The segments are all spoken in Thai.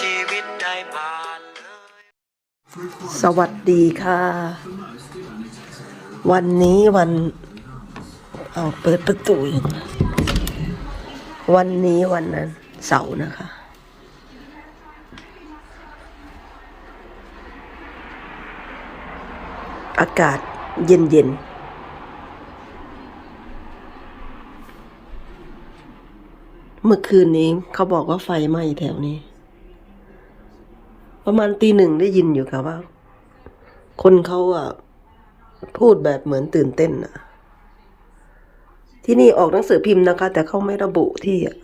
ชีวิตได้ผ่านสวัสดีค่ะ วันนี้วันเอาเปิดประตูวันนี้วันนั้นเสาร์นะคะ อากาศเย็นเย็นเมื่อคืนนี้เขาบอกว่าไฟไหม้แถวนี้ ประมาณตีหนึ่งได้ยินอยู่ค่ะว่า คนเขาอะพูดแบบเหมือนตื่นเต้นอะ ที่นี่ออกหนังสือพิมพ์นะคะ แต่เขาไม่ระบุที่อะ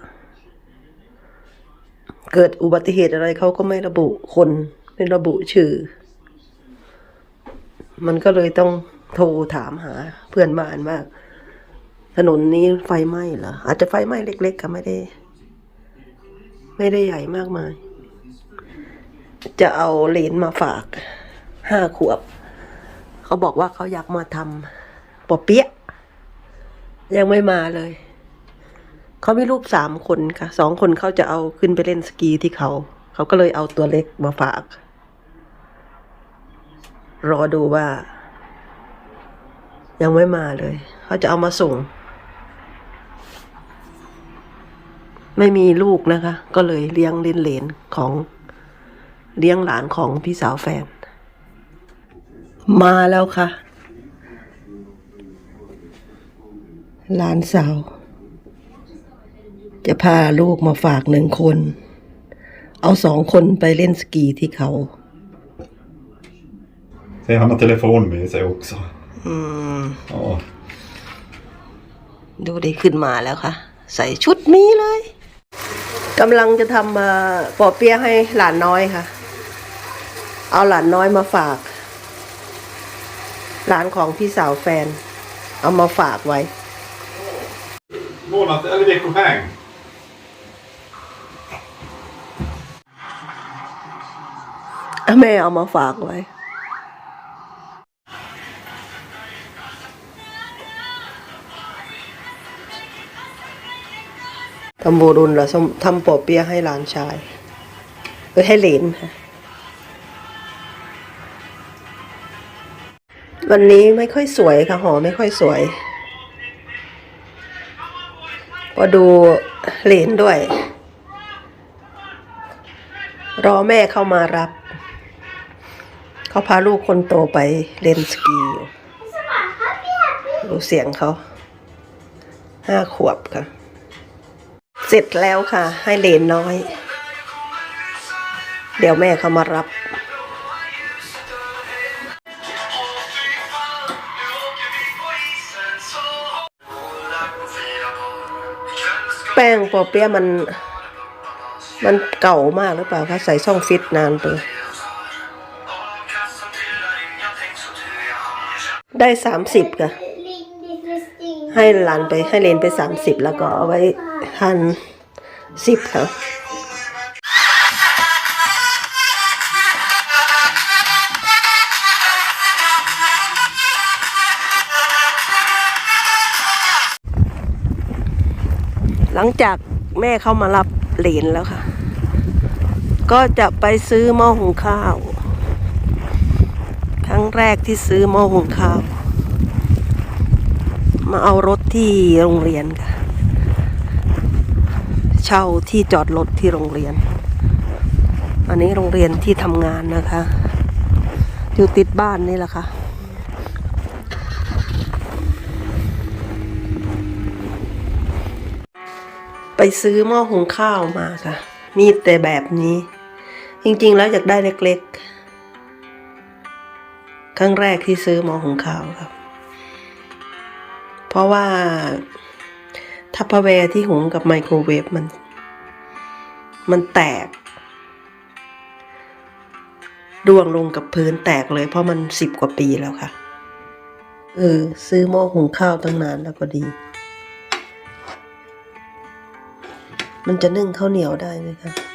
เกิดอุบัติเหตุอะไรเขาก็ไม่ระบุคนไม่ระบุชื่อ มันก็เลยต้องโทรถามหา เพื่อนบ้านว่าถนนนี้ไฟไหม้เหรออาจจะไฟไหม้เล็กๆค่ะไม่ได้ ไม่ได้ใหญ่มากมาย จะเอาเหรนมาฝากห้าขวบ เขาบอกว่าเขาอยากมาทำปอเปี๊ยะยังไม่มาเลย เขามีลูกสามคนค่ะสองคนเขาจะเอาขึ้นไปเล่นสกีที่เขา เขาก็เลยเอาตัวเล็กมาฝาก รอดูว่า ยังไม่มาเลย เขาจะเอามาส่ง ไม่มีลูกนะคะ ก็เลยเลี้ยงเลนเหลนของ เลี้ยงหลานของพี่สาวแฟน มาแล้วค่ะ หลานสาว จะพาลูกมาฝากหนึ่งคน เอาสองคนไปเล่นสกีที่เขา Se han har telefon med sig också. อืม Ja. ดูได้ขึ้นมาแล้วค่ะ ใส่ชุดนี้เลยกำลังจะทำเอ่อปอเปี๊ยะให้หลานน้อยค่ะ เอาหลานน้อยมาฝากหลานของพี่สาวแฟน เอามาฝากไว้ Månads eller veckopeng. แม่เอามาฝากไว้ทำโบรุนเหรอทำทำปอเปี๊ยะให้หลานชายเออให้เหลนค่ะ วันนี้ไม่ค่อยสวยค่ะหอไม่ค่อยสวย พอดูเหลนด้วย รอแม่เข้ามารับ เขาพาลูกคนโตไปเล่นสกีอยู่ดูเสียงเขาห้าขวบค่ะ เสร็จแล้วค่ะ ให้เลนน้อย เดี๋ยวแม่เขามารับ แป้งปอเปี๊ยะมัน มันเก่ามากหรือเปล่าคะใส่ช่องฟิตนานไป ได้สามสิบค่ะ ให้หลานไปให้เลนไปสามสิบแล้วก็เอาไว้ทันสิบค่ะ หลังจากแม่เข้ามารับเหรนแล้วค่ะ ก็จะไปซื้อหม้อหุงข้าว ครั้งแรกที่ซื้อหม้อหุงข้าว มาเอารถที่โรงเรียนค่ะ เช่าที่จอดรถที่โรงเรียน อันนี้โรงเรียนที่ทำงานนะคะ อยู่ติดบ้านนี่แหละค่ะ ไปซื้อหม้อหุงข้าวมาค่ะ มีแต่แบบนี้ จริงๆแล้วอยากได้เล็กๆ ครั้งแรกที่ซื้อหม้อหุงข้าวครับ เพราะว่าทัพพแวร์ที่หุงกับไมโครเวฟมัน มันแตกร่วงลงกับพื้นแตกเลยเพราะมันสิบกว่าปีแล้วค่ะ เออ ซื้อหม้อหุงข้าวตั้งนานแล้วก็ดี มันจะนึ่งข้าวเหนียวได้ไหมคะ